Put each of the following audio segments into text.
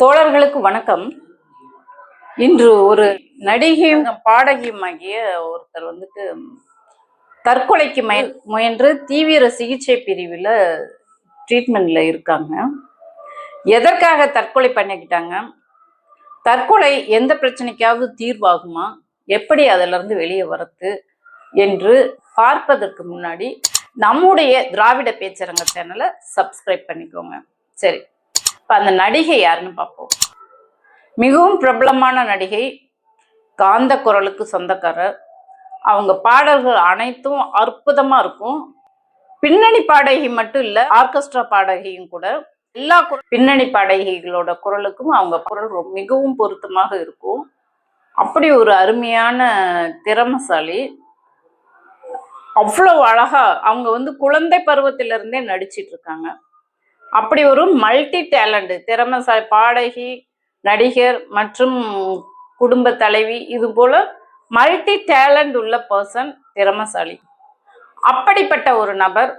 தோழர்களுக்கு வணக்கம். இன்று ஒரு நடிகையும் பாடகியுமாகிய ஒருத்தர் வந்துட்டு தற்கொலைக்கு முய முயன்று தீவிர சிகிச்சை பிரிவில் ட்ரீட்மெண்ட்ல இருக்காங்க. எதற்காக தற்கொலை பண்ணிக்கிட்டாங்க? தற்கொலை எந்த பிரச்சனைக்காவது தீர்வாகுமா? எப்படி அதிலிருந்து வெளியே வரது என்று பார்ப்பதற்கு முன்னாடி நம்முடைய திராவிட பேச்சரங்க சேனலை சப்ஸ்கிரைப் பண்ணிக்கோங்க. சரி இப்போ அந்த நடிகை யாருன்னு பார்ப்போம். மிகவும் பிரபலமான நடிகை காந்த குரலுக்கு சொந்தக்காரர். அவங்க பாடல்கள் அனைத்தும் அற்புதமா இருக்கும். பின்னணி பாடகி மட்டும் இல்ல ஆர்கெஸ்ட்ரா பாடகியும் கூட எல்லா கு- பின்னணி பாடகிகளோட குரலுக்கும் அவங்க குரல் மிகவும் பொருத்தமாக இருக்கும். அப்படி ஒரு அருமையான திறமசாலி. அவ்வளவு அழகா அவங்க வந்து குழந்தை பருவத்திலிருந்தே நடிச்சிட்டு இருக்காங்க. அப்படி ஒரு மல்டி டேலண்ட் திறமசாலி பாடகி நடிகர் மற்றும் குடும்ப தலைவி இது போல மல்டி டேலண்ட் உள்ள பர்சன் திறமசாலி. அப்படிப்பட்ட ஒரு நபர்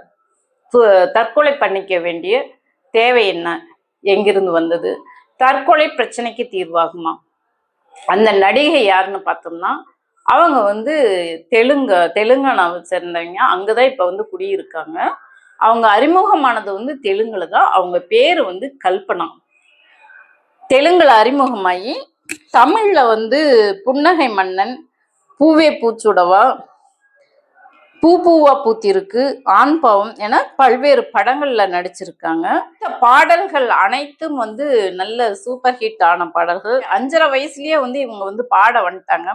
தற்கொலை பண்ணிக்க வேண்டிய தேவை என்ன? எங்கிருந்து வந்தது? தற்கொலை பிரச்சனைக்கு தீர்வாகுமா? அந்த நடிகை யாருன்னு பார்த்தோம்னா அவங்க வந்து தெலுங்கு தெலுங்கானாவை சேர்ந்தவங்க. அங்கதான் இப்ப வந்து குடியிருக்காங்க. அவங்க அறிமுகமானது வந்து தெலுங்குல தான். அவங்க பேரு வந்து கல்பனா. தெலுங்குல அறிமுகமாகி தமிழ்ல வந்து புன்னகை மன்னன் பூவே பூச்சுடவா பூ பூவா பூத்திருக்கு ஆண் பாவம் என பல்வேறு படங்கள்ல நடிச்சிருக்காங்க. இந்த பாடல்கள் அனைத்தும் வந்து நல்ல சூப்பர் ஹிட் ஆன பாடல்கள். அஞ்சரை வயசுலயே வந்து இவங்க வந்து பாட வந்துட்டாங்க.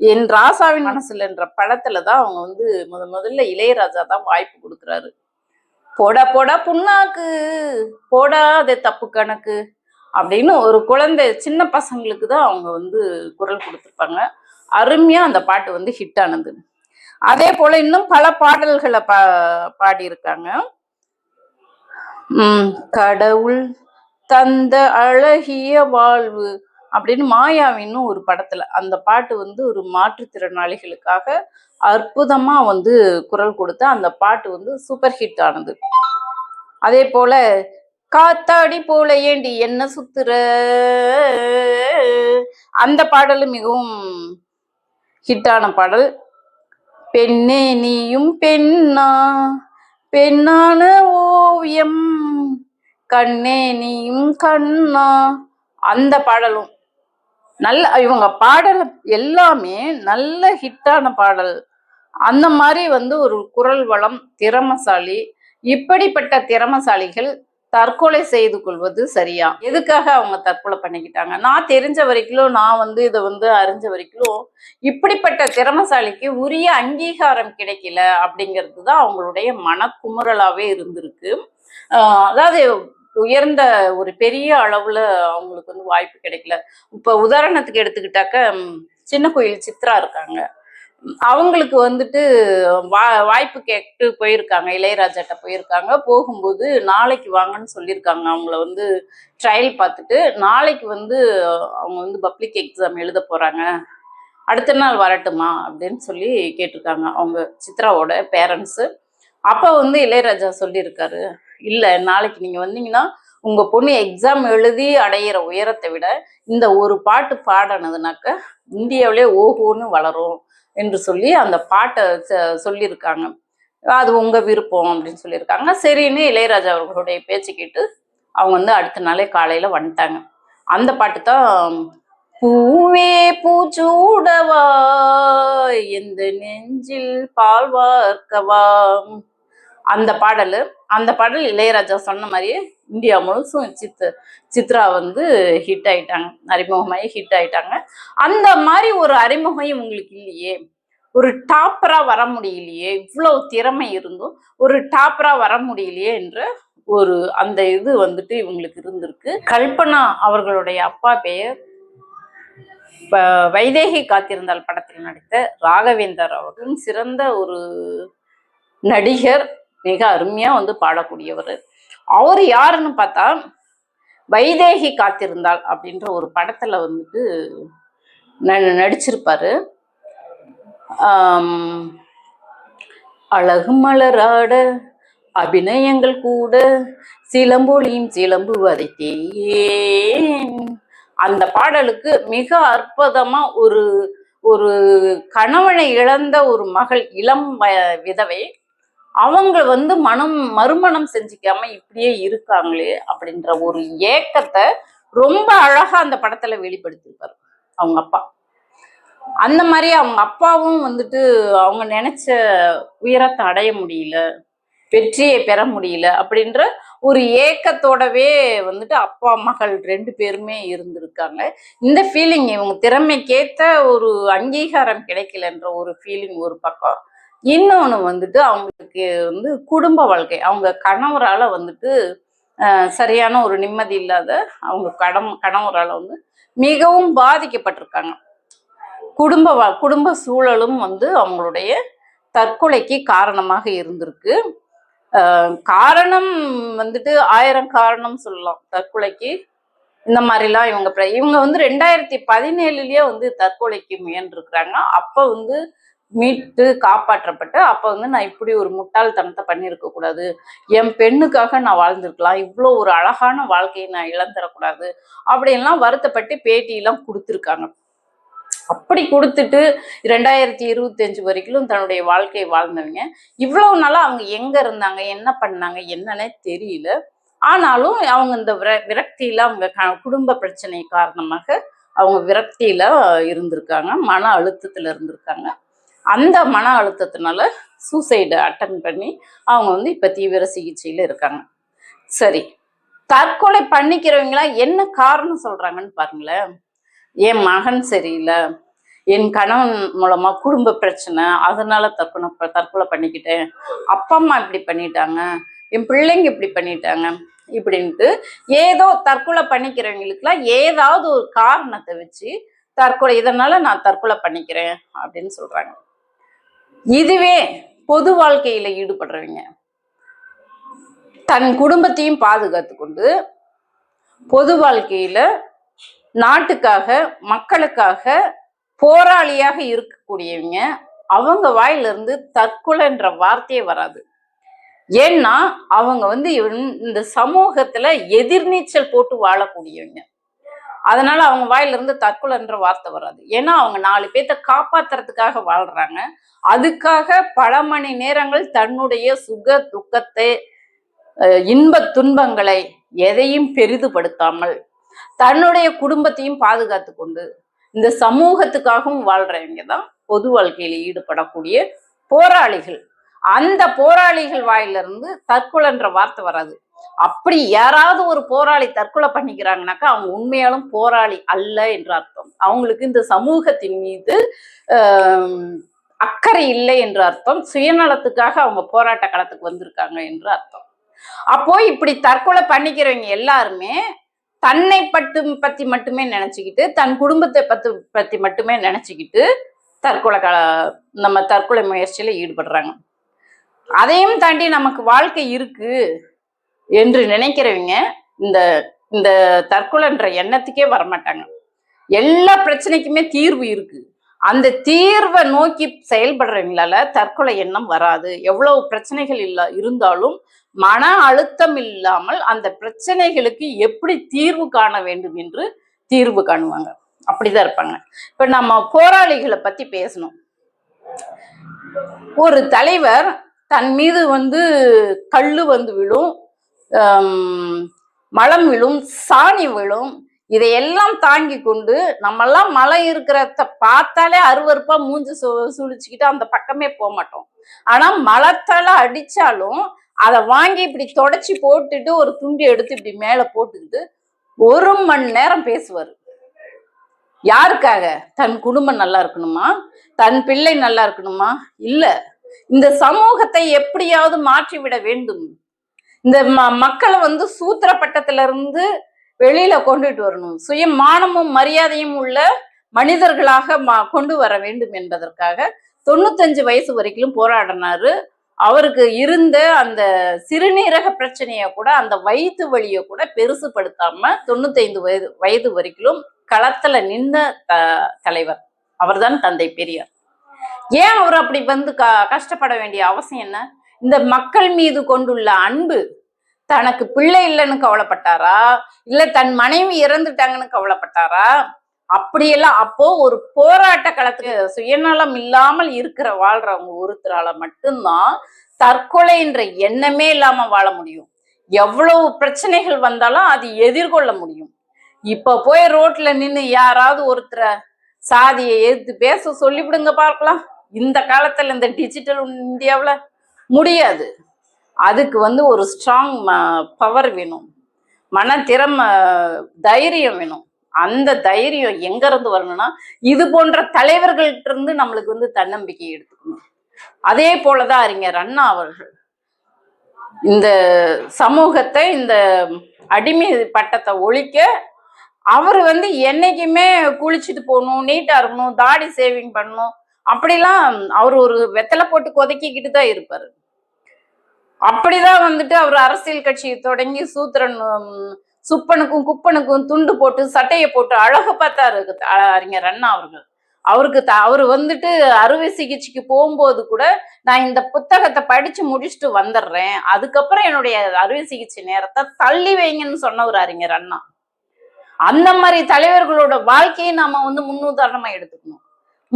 என் ராசாவின் மனசுல என்ற படத்துல தான் அவங்க வந்து முத முதல்ல இளையராஜா தான் வாய்ப்பு கொடுக்குறாரு. போடா போடா புண்ணாக்கு போடாத தப்பு கணக்கு அப்படின்னு ஒரு குழந்தை சின்ன பசங்களுக்கு தான் அவங்க வந்து குரல் கொடுத்துருப்பாங்க. அருமையா அந்த பாட்டு வந்து ஹிட் ஆனது. அதே போல இன்னும் பல பாடல்களை பா பாடியிருக்காங்க. கடவுள் தந்த அழகிய வாழ்வு அப்படின்னு மாயாவின்னு ஒரு படத்துல அந்த பாட்டு வந்து ஒரு மாற்றுத்திறனாளிகளுக்காக அற்புதமா வந்து குரல் கொடுத்து அந்த பாட்டு வந்து சூப்பர் ஹிட் ஆனது. அதே போல காத்தாடி போல ஏண்டி என்ன சுத்துற? அந்த பாடலும் மிகவும் ஹிட்டான பாடல். பெண்ணே நீயும் பெண்ணா பெண்ணான ஓவியம் கண்ணே நீயும் கண்ணா அந்த பாடலும் நல்ல இவங்க பாடல் எல்லாமே நல்ல ஹிட்டான பாடல். அந்த மாதிரி வந்து ஒரு குரல் வளம் திறமசாலி இப்படிப்பட்ட திறமசாலிகள் தற்கொலை செய்து கொள்வது சரியா? எதுக்காக அவங்க தற்கொலை பண்ணிக்கிட்டாங்க? நான் தெரிஞ்ச வரைக்கும் நான் வந்து இதை வந்து அறிஞ்ச வரைக்கும் இப்படிப்பட்ட திறமசாலிக்கு உரிய அங்கீகாரம் கிடைக்கல அப்படிங்கிறது தான் அவங்களுடைய மனக்குமுறலாவே இருந்திருக்கு. அதாவது உயர்ந்த ஒரு பெரிய அளவுல அவங்களுக்கு வந்து வாய்ப்பு கிடைக்கல. இப்ப உதாரணத்துக்கு எடுத்துக்கிட்டாக்க சின்ன கோயில் சித்ரா இருக்காங்க. அவங்களுக்கு வந்துட்டு வா வாய்ப்பு கேட்டு போயிருக்காங்க. இளையராஜாட்ட போயிருக்காங்க. போகும்போது நாளைக்கு வாங்கன்னு சொல்லியிருக்காங்க. அவங்கள வந்து ட்ரையல் பார்த்துட்டு நாளைக்கு வந்து அவங்க வந்து பப்ளிக் எக்ஸாம் எழுத போறாங்க. அடுத்த நாள் வரட்டுமா அப்படின்னு சொல்லி கேட்டிருக்காங்க அவங்க சித்ராவோட பேரண்ட்ஸு அப்போ வந்து இளையராஜா சொல்லியிருக்காரு இல்லை நாளைக்கு நீங்கள் வந்தீங்கன்னா உங்கள் பொண்ணு எக்ஸாம் எழுதி அடையிற உயரத்தை விட இந்த ஒரு பாட்டு பாடினதுனாக்க இந்தியாவிலே ஓஹோன்னு வளரும் என்று சொல்லி அந்த பாட்டை ச- சொல்லியிருக்காங்க. அது உங்கள் விருப்பம் அப்படின்னு சொல்லியிருக்காங்க. சரின்னு இளையராஜா அவர்களுடைய பேச்சு கேட்டு அவங்க வந்து அடுத்த நாளே காலையில் வந்துட்டாங்க. அந்த பாட்டு தான் பூவே பூச்சூடவா எந்த நெஞ்சில் பால் வார்க்கவா அந்த பாடல் அந்த பாடல் இளையராஜா சொன்ன மாதிரியே இந்தியா முழுசும் சித் சித்ரா வந்து ஹிட் ஆயிட்டாங்க. அறிமுகமாகி ஹிட் ஆயிட்டாங்க. அந்த மாதிரி ஒரு அறிமுகம் இவங்களுக்கு இல்லையே. ஒரு டாப்பரா வர முடியலையே. இவ்வளவு திறமை இருந்தும் ஒரு டாப்பரா வர முடியலையே என்ற ஒரு அந்த இது வந்துட்டு இவங்களுக்கு இருந்திருக்கு. கல்பனா அவர்களுடைய அப்பா பெயர் வைதேகி காத்திருந்தால் படத்தில் நடித்த ராகவேந்தர் அவர்களும் சிறந்த ஒரு நடிகர். மிக அருமையாக வந்து பாடக்கூடியவர். அவர் யாருன்னு பார்த்தா வைதேகி காத்திருந்தாள் அப்படின்ற ஒரு படத்தில் வந்துட்டு ந- நடிச்சிருப்பாரு. அழகு மலராட அபிநயங்கள் கூட சிலம்பொழியும் வதைத்தேன் அந்த பாடலுக்கு மிக அற்புதமா ஒரு ஒரு கணவனை இழந்த ஒரு மகள் இளம் வ- விதவை அவங்க வந்து மனம் மறுமணம் செஞ்சுக்காம இப்படியே இருக்காங்களே அப்படின்ற ஒரு ஏக்கத்தை ரொம்ப அழகா அந்த படத்துல வெளிப்படுத்தியிருப்பாரு அவங்க அப்பா. அந்த மாதிரி அவங்க அப்பாவும் வந்துட்டு அவங்க நினைச்ச உயரத்தை அடைய முடியல வெற்றியை பெற முடியல அப்படின்ற ஒரு ஏக்கத்தோடவே வந்துட்டு அப்பா மகள் ரெண்டு பேருமே இருந்திருக்காங்க. இந்த ஃபீலிங் இவங்க திறமைக்கேத்த ஒரு அங்கீகாரம் கிடைக்கலன்ற ஒரு ஃபீலிங் ஒரு பக்கம். இன்னொன்று வந்துட்டு அவங்களுக்கு வந்து குடும்ப வாழ்க்கை. அவங்க கணவரால் வந்துட்டு அஹ், சரியான ஒரு நிம்மதி இல்லாத அவங்க கடம் கணவரால் வந்து மிகவும் பாதிக்கப்பட்டிருக்காங்க. குடும்ப வா- குடும்ப சூழலும் வந்து அவங்களுடைய தற்கொலைக்கு காரணமாக இருந்திருக்கு. காரணம் வந்துட்டு ஆயிரம் காரணம் சொல்லலாம். தற்கொலைக்கு இந்த மாதிரிலாம் இவங்க இவங்க வந்து ரெண்டாயிரத்தி பதினேழுலயே வந்து தற்கொலைக்கு முயன்றிருக்கிறாங்க. அப்போ வந்து மீட்டு காப்பாற்றப்பட்டு அப்போ வந்து நான் இப்படி ஒரு முட்டாள்தனத்தை பண்ணியிருக்க கூடாது. என் பெண்ணுக்காக நான் வாழ்ந்திருக்கலாம். இவ்வளோ ஒரு அழகான வாழ்க்கையை நான் இழந்துடக்கூடாது அப்படின்லாம் வருத்தப்பட்டு பேட்டியெல்லாம் கொடுத்துருக்காங்க. அப்படி கொடுத்துட்டு ரெண்டாயிரத்தி இருபத்தஞ்சு வரைக்கும் தன்னுடைய வாழ்க்கையை வாழ்ந்தவங்க. இவ்வளவு நாளா அவங்க எங்க இருந்தாங்க என்ன பண்ணாங்க என்னன்னே தெரியல. ஆனாலும் அவங்க இந்த விர விரக்தியில அவங்க குடும்ப பிரச்சனை காரணமாக அவங்க விரக்தியில இருந்திருக்காங்க மன அழுத்தத்துல இருந்திருக்காங்க. அந்த மன அழுத்தத்தினால சூசைடு அட்டன் பண்ணி அவங்க வந்து இப்ப தீவிர சிகிச்சையில இருக்காங்க. சரி தற்கொலை பண்ணிக்கிறவங்களா என்ன காரணம் சொல்றாங்கன்னு பாருங்களேன். என் மகன் சரியில்லை என் கணவன் மூலமா குடும்ப பிரச்சனை அதனால தற்கொலை தற்கொலை பண்ணிக்கிட்டேன். அப்பா அம்மா இப்படி பண்ணிட்டாங்க என் பிள்ளைங்க இப்படி பண்ணிட்டாங்க இப்படின்ட்டு ஏதோ தற்கொலை பண்ணிக்கிறவங்களுக்குலாம் ஏதாவது ஒரு காரணத்தை வச்சு தற்கொலை இதனால நான் தற்கொலை பண்ணிக்கிறேன் அப்படின்னு சொல்றாங்க. இதுவே பொது வாழ்க்கையில ஈடுபடுறவங்க. தன் குடும்பத்தையும் பாதுகாத்து கொண்டு பொது வாழ்க்கையில நாட்டுக்காக மக்களுக்காக போராளியாக இருக்கக்கூடியவங்க அவங்க வாயிலிருந்து தற்கொலைன்ற வார்த்தையே வராது. ஏன்னா அவங்க வந்து இந்த சமூகத்துல எதிர்நீச்சல் போட்டு வாழக்கூடியவங்க. அதனால அவங்க வாயிலிருந்து தற்கொலைன்ற வார்த்தை வராது. ஏன்னா அவங்க நாலு பேர்த்த காப்பாத்துறதுக்காக வாழ்றாங்க. அதுக்காக பல மணி நேரங்கள் தன்னுடைய சுக துக்கத்தை இன்ப இன்பத் துன்பங்களை எதையும் பெரிதுபடுத்தாமல் தன்னுடைய குடும்பத்தையும் பாதுகாத்து கொண்டு இந்த சமூகத்துக்காகவும் வாழ்றவங்க தான் பொது வாழ்க்கையில் ஈடுபடக்கூடிய போராளிகள். அந்த போராளிகள் வாயிலிருந்து தற்கொலைன்ற வார்த்தை வராது. அப்படி யாராவது ஒரு போராளி தற்கொலை பண்ணிக்கிறாங்கனாக்கா அவங்க உண்மையாலும் போராளி அல்ல என்ற அர்த்தம். அவங்களுக்கு இந்த சமூகத்தின் மீது அக்கறை இல்லை என்ற அர்த்தம். சுயநலத்துக்காக அவங்க போராட்ட களத்துக்கு வந்திருக்காங்க என்று அர்த்தம். அப்போ இப்படி தற்கொலை பண்ணிக்கிறவங்க எல்லாருமே தன்னை பட்டு பத்தி மட்டுமே நினைச்சுக்கிட்டு தன் குடும்பத்தை பத்து பத்தி மட்டுமே நினைச்சுக்கிட்டு தற்கொலை க நம்ம தற்கொலை முயற்சியில ஈடுபடுறாங்க. அதையும் தாண்டி நமக்கு வாழ்க்கை இருக்கு. என்று நினைக்கிறவங்க இந்த இந்த தற்கொலைன்ற எண்ணத்துக்கே வரமாட்டாங்க. எல்லா பிரச்சனைக்குமே தீர்வு இருக்கு. அந்த தீர்வை நோக்கி செயல்படுறவங்களால தற்கொலை எண்ணம் வராது. எவ்வளவு பிரச்சனைகள் இல்ல இருந்தாலும் மன அழுத்தம் இல்லாமல் அந்த பிரச்சனைகளுக்கு எப்படி தீர்வு காண வேண்டும் என்று தீர்வு காணுவாங்க. அப்படிதான் இருப்பாங்க. இப்ப நம்ம போராளிகளை பத்தி பேசணும். ஒரு தலைவர் தன் மீது வந்து கல்லு வந்து விழும் மலம் விழும் சாணி விழும் இதையெல்லாம் தாங்கி கொண்டு நம்மெல்லாம் மழை இருக்கிறத பார்த்தாலே அருவறுப்பா மூஞ்சி சு சுழிச்சுக்கிட்டு அந்த பக்கமே போக மாட்டோம். ஆனா மலத்தால அடிச்சாலும் அதை வாங்கி இப்படி தொடச்சி போட்டுட்டு ஒரு துண்டி எடுத்து இப்படி மேல போட்டுக்கிட்டு ஒரு மணி நேரம் பேசுவார். யாருக்காக? தன் குடும்பம் நல்லா இருக்கணுமா? தன் பிள்ளை நல்லா இருக்கணுமா? இல்ல. இந்த சமூகத்தை எப்படியாவது மாற்றி விட வேண்டும். இந்த ம- மக்களை வந்து சூத்திர பட்டத்துல இருந்து வெளியில கொண்டுட்டு வரணும். சுய மானமும் மரியாதையும் உள்ள மனிதர்களாக மா- கொண்டு வர வேண்டும் என்பதற்காக தொண்ணூத்தஞ்சு வயசு வரைக்கும் போராடினாரு. அவருக்கு இருந்த அந்த சிறுநீரக பிரச்சனையை கூட அந்த வயிற்று வழியை கூட பெருசுப்படுத்தாம தொண்ணூத்தைந்து வயது வயது வரைக்கும் களத்துல நின்ற த தலைவர். அவர்தான் தந்தை பெரியார். ஏன் அவர் அப்படி வந்து க கஷ்டப்பட வேண்டிய அவசியம் என்ன? இந்த மக்கள் மீது கொண்டுள்ள அன்பு தனக்கு பிள்ளை இல்லைன்னு கவலைப்பட்டாரா? இல்ல தன் மனைவி இறந்துட்டாங்கன்னு கவலைப்பட்டாரா? அப்படியெல்லாம் அப்போ ஒரு போராட்ட களத்துக்கு சுயநலம் இல்லாமல் இருக்கிற வாழ்றவங்க ஒருத்தரால மட்டும்தான் தற்கொலை என்ற எண்ணமே இல்லாம வாழ முடியும். எவ்வளவு பிரச்சனைகள் வந்தாலும் அது எதிர்கொள்ள முடியும். இப்ப போய் ரோட்ல நின்னு யாராவது ஒருத்தரை சாதியை எதிர்த்து பேச சொல்லிவிடுங்க பார்க்கலாம். இந்த காலத்துல இந்த டிஜிட்டல் இந்தியாவுல முடியாது. அதுக்கு வந்து ஒரு ஸ்ட்ராங் பவர் வேணும். மன திறமை தைரியம் வேணும். அந்த தைரியம் எங்கேருந்து வரணும்னா இது போன்ற தலைவர்கள்ட்ட இருந்து நம்மளுக்கு வந்து தன்னம்பிக்கை எடுத்துக்கணும். அதே போலதான் அறிஞர் அண்ணா அவர்கள். இந்த சமூகத்தை இந்த அடிமை பட்டத்தை ஒழிக்க அவர் வந்து என்னைக்குமே குளிச்சுட்டு போகணும் நீட்டாக இருக்கணும் தாடி சேவிங் பண்ணணும் அப்படிலாம் அவர் ஒரு வெத்தலை போட்டு கொதக்கிக்கிட்டு தான் இருப்பாரு. அப்படிதான் வந்துட்டு அவர் அரசியல் கட்சியை தொடங்கி சூத்திரன் சுப்பனுக்கும் குப்பனுக்கும் துண்டு போட்டு சட்டையை போட்டு அழகு பார்த்தா இருக்கு அறிஞர் அண்ணா அவர்கள். அவருக்கு த அவர் வந்துட்டு அறுவை சிகிச்சைக்கு போகும்போது கூட நான் இந்த புத்தகத்தை படிச்சு முடிச்சுட்டு வந்துடுறேன் அதுக்கப்புறம் என்னுடைய அறுவை சிகிச்சை நேரத்தை தள்ளி வைங்கன்னு சொன்ன ஒரு அறிஞர் அண்ணா அந்த மாதிரி தலைவர்களோட வாழ்க்கையை நாம வந்து முன்னுதாரணமா எடுத்துக்கணும்.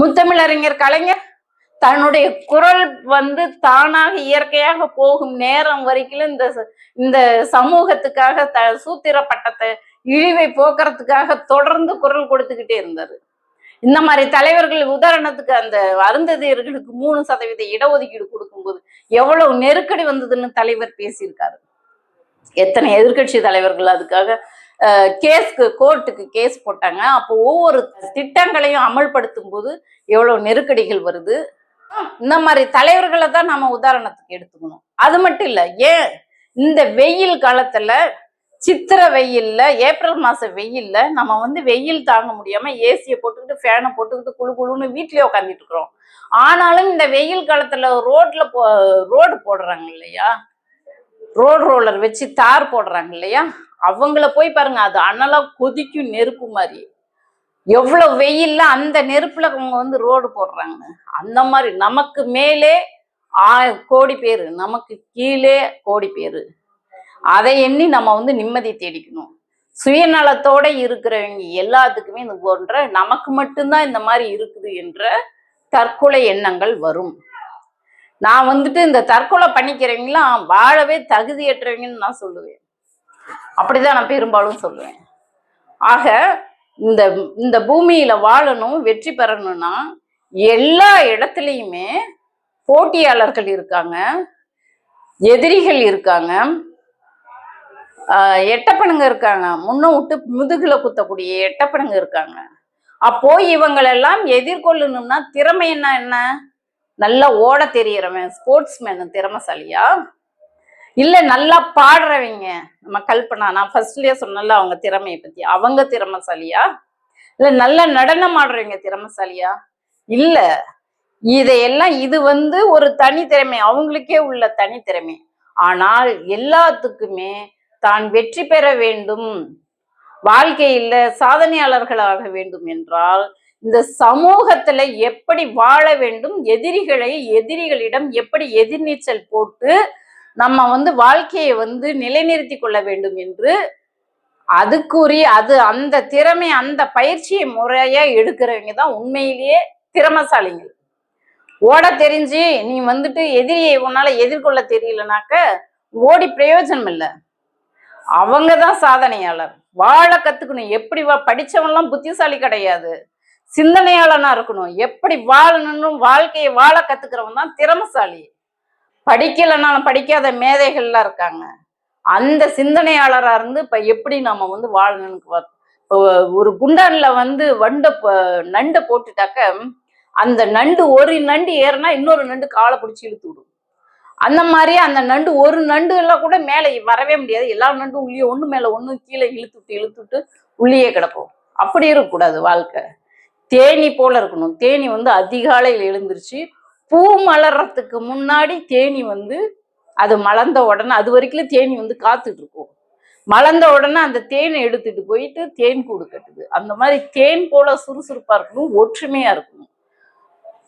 முத்தமிழறிஞர் கலைஞர் தன்னுடைய குரல் வந்து தானாக இயற்கையாக போகும் நேரம் வரைக்கும் இந்த இந்த சமூகத்துக்காக த சூத்திர பட்டத்தை இழிவை போக்குறதுக்காக தொடர்ந்து குரல் கொடுத்துக்கிட்டே இருந்தாரு. இந்த மாதிரி தலைவர்கள் உதாரணத்துக்கு அந்த அருந்ததியர்களுக்கு மூணு சதவீத இடஒதுக்கீடு கொடுக்கும்போது எவ்வளவு நெருக்கடி வந்ததுன்னு தலைவர் பேசியிருக்காரு. எத்தனை எதிர்க்கட்சி தலைவர்கள் அதுக்காக கேஸ்க்கு கோர்ட்டுக்கு கேஸ் போட்டாங்க. அப்போ ஒவ்வொரு திட்டங்களையும் அமல்படுத்தும் போது எவ்வளவு நெருக்கடிகள் வருது? இந்த மாதிரி தலைவர்களை தான் நம்ம உதாரணத்துக்கு எடுத்துக்கணும். அது மட்டும் இல்லை ஏன் இந்த வெயில் காலத்துல சித்திர வெயில்ல ஏப்ரல் மாச வெயில்ல நம்ம வந்து வெயில் தாங்க முடியாம ஏசியை போட்டுக்கிட்டு ஃபேனை போட்டுக்கிட்டு குளு குளுன்னு வீட்லயே உட்காந்துட்டு இருக்கிறோம். ஆனாலும் இந்த வெயில் காலத்துல ரோட்ல போ ரோடு போடுறாங்க இல்லையா? ரோடு ரோலர் வச்சு தார் போடுறாங்க இல்லையா? அவங்கள போய் பாருங்க அது அனலா கொதிக்கும் நெருப்பு மாதிரி. எவ்வளவு வெயில்ல அந்த நெருப்புல அவங்க வந்து ரோடு போடுறாங்க. அந்த மாதிரி நமக்கு மேலே ஆ கோடி பேர் நமக்கு கீழே கோடி பேரு. அதை எண்ணி நம்ம வந்து நிம்மதி தேடிக்கணும். சுயநலத்தோட இருக்கிறவங்க எல்லாத்துக்குமே இது போன்ற நமக்கு மட்டும்தான் இந்த மாதிரி இருக்குது என்ற தற்கொலை எண்ணங்கள் வரும். நான் வந்துட்டு இந்த தற்கொலை பண்ணிக்கிறவங்களாம் வாழவே தகுதியற்றவங்கன்னு நான் சொல்லுவேன். அப்படிதான் நான் பெரும்பாலும் சொல்லுவேன். ஆக இந்த இந்த பூமியில வாழணும் வெற்றி பெறணும்னா எல்லா இடத்துலையுமே போட்டியாளர்கள் இருக்காங்க எதிரிகள் இருக்காங்க எட்டப்பனுங்க இருக்காங்க. முன்ன விட்டு முதுகுல குத்தக்கூடிய எட்டப்பனுங்க இருக்காங்க. அப்போ இவங்களெல்லாம் எதிர்கொள்ளணும்னா திறமை என்ன என்ன? நல்லா ஓட தெரியறவன் ஸ்போர்ட்ஸ் மேன் திறமைசாலியா? இல்ல நல்லா பாடுறவங்க. நம்ம கல்பனா நான் ஃபர்ஸ்ட்லயே சொன்னல அவங்க திறமையை பத்தி. அவங்க திறமைசாலியா? இல்ல நல்லா நடனம் ஆடுறவங்க திறமைசாலியா? இல்ல இதையெல்லாம் இது வந்து ஒரு தனித்திறமை அவங்களுக்கே உள்ள தனித்திறமை ஆனால் எல்லாத்துக்குமே தான் வெற்றி பெற வேண்டும். வாழ்க்கையில சாதனையாளர்களாக வேண்டும் என்றால் இந்த சமூகத்துல எப்படி வாழ வேண்டும் எதிரிகளை எதிரிகளிடம் எப்படி எதிர்நீச்சல் போட்டு நம்ம வந்து வாழ்க்கையை வந்து நிலைநிறுத்தி கொள்ள வேண்டும் என்று அதுக்குரிய அது அந்த திறமை அந்த பயிற்சியை முறையா எடுக்கிறவங்க தான் உண்மையிலேயே திறமசாலிகள். ஓட தெரிஞ்சு நீ வந்துட்டு எதிரியை உன்னால எதிர்கொள்ள தெரியலனாக்க ஓடி பிரயோஜனம் இல்லை. அவங்க தான் சாதனையாளர். வாழ கத்துக்கணும். எப்படி வா படிச்சவன்லாம் புத்திசாலி கிடையாது. சிந்தனையாளனா இருக்கணும். எப்படி வாழணும்னு வாழ்க்கையை வாழ கத்துக்கிறவன் தான் திறமசாலி. படிக்கலைனாலும் படிக்காத மேதைகள்லாம் இருக்காங்க. அந்த சிந்தனையாளராக இருந்து இப்போ எப்படி நம்ம வந்து வாழணும்னு ஒரு குண்டான்ல வந்து வண்டை நண்டை போட்டுட்டாக்க அந்த நண்டு ஒரு நண்டு ஏறுனா இன்னொரு நண்டு காலை பிடிச்சி இழுத்து விடும். அந்த மாதிரி அந்த நண்டு ஒரு நண்டு எல்லாம் கூட மேலே வரவே முடியாது. எல்லா நண்டும் உள்ளே ஒன்று மேலே ஒன்று கீழே இழுத்துட்டு இழுத்துட்டு உள்ளேயே கிடப்போம். அப்படி இருக்கக்கூடாது வாழ்க்கை. தேனி போல இருக்கணும். தேனி வந்து அதிகாலையில் எழுந்திருச்சு பூ மலர்றதுக்கு முன்னாடி தேனி வந்து அது மலர்ந்த உடனே அது வரைக்கும் தேனி வந்து காத்துட்டு இருக்கும். மலர்ந்த உடனே அந்த தேனை எடுத்துட்டு போயிட்டு தேன் கூடு கட்டுது. அந்த மாதிரி தேன் போல சுறுசுறுப்பா இருக்கணும் ஒற்றுமையா இருக்கணும்.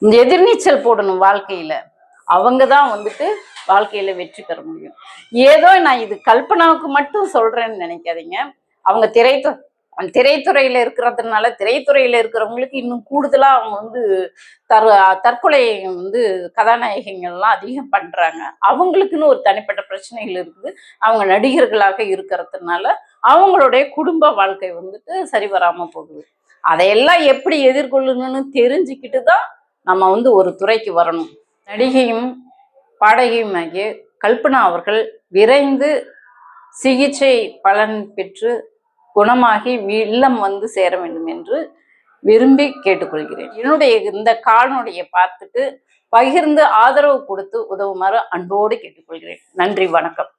இந்த எதிர்நீச்சல் போடணும் வாழ்க்கையில. அவங்க தான் வந்துட்டு வாழ்க்கையில வெற்றி பெற முடியும். ஏதோ நான் இது கல்பனாவுக்கு மட்டும் சொல்றேன்னு நினைக்காதீங்க. அவங்க திரைத்த திரைத்துறையில இருக்கிறதுனால திரைத்துறையில இருக்கிறவங்களுக்கு இன்னும் கூடுதலா அவங்க வந்து தர் தற்கொலை வந்து கதாநாயகிகள்லாம் அதிகம் பண்றாங்க. அவங்களுக்குன்னு ஒரு தனிப்பட்ட பிரச்சனைகள் இருக்குது. அவங்க நடிகர்களாக இருக்கிறதுனால அவங்களுடைய குடும்ப வாழ்க்கை வந்துட்டு சரி வராம போகுது. அதையெல்லாம் எப்படி எதிர்கொள்ளணும்னு தெரிஞ்சுக்கிட்டு தான் நம்ம வந்து ஒரு துறைக்கு வரணும். நடிகையும் பாடகியும் ஆகிய கல்பனா அவர்கள் விரைந்து சிகிச்சை பலன் பெற்று குணமாகி இல்லம் வந்து சேர வேண்டும் என்று விரும்பி கேட்டுக்கொள்கிறேன். என்னுடைய இந்த காணொளியை பார்த்துட்டு பகிர்ந்து ஆதரவு கொடுத்து உதவுமாறு அன்போடு கேட்டுக்கொள்கிறேன். நன்றி வணக்கம்.